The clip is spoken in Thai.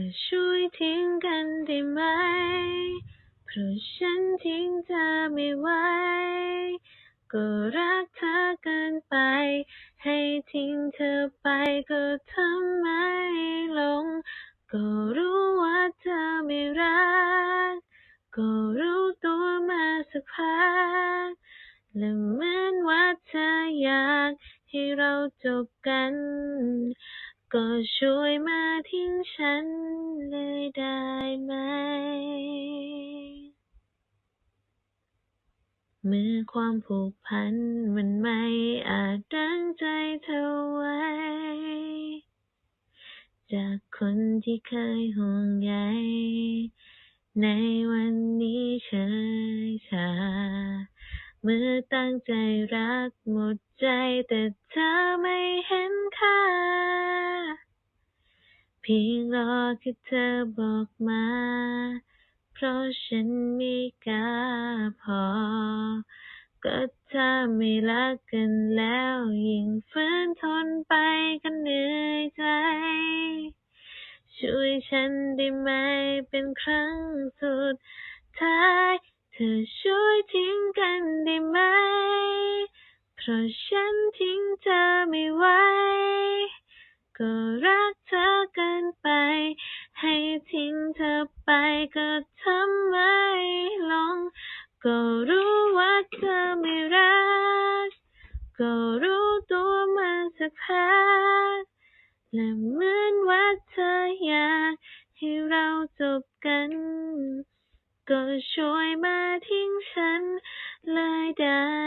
อช่วยทิ้งกันได้ไหม เพราะฉันทิ้งเธอไม่ไหว ก็รักเธอเกินไป ให้ทิ้งเธอไปก็ทำไม่ลง ก็รู้ว่าเธอไม่รัก ก็รู้ตัวมาสักพัก และเหมือนว่าเธออยากให้เราจบกัน ก็ช่วยมาทิ้งฉันเลยได้ไหม เมื่อความผูกพันมันไม่อาจรั้งใจเธอไว้ จากคนที่เคยห่วงใยในวันนี้เฉยชา เมื่อตั้งใจรักหมดใจแต่เธอไม่เห็นค่า เพียงรอแค่เธอบอกมา เพราะฉันไม่กล้าพอ ก็ถ้าไม่รักกันแล้วยิ่งฝืนทนไปก็เหนื่อยใจ ช่วยฉันได้ไหมเป็นครั้งสุดท้าย เธอช่วยทิ้งกันได้ไหม เพราะฉันทิ้งเธอไม่ไหว ก็รัก เธอเกินไป ให้ทิ้งเธอไปก็ทำไม่ลง ก็รู้ว่าเธอไม่รัก ก็รู้ตัวมาสักพักและเหมือนว่าเธออยากให้เราจบกัน ก็ช่วยมาทิ้งฉันเลยได้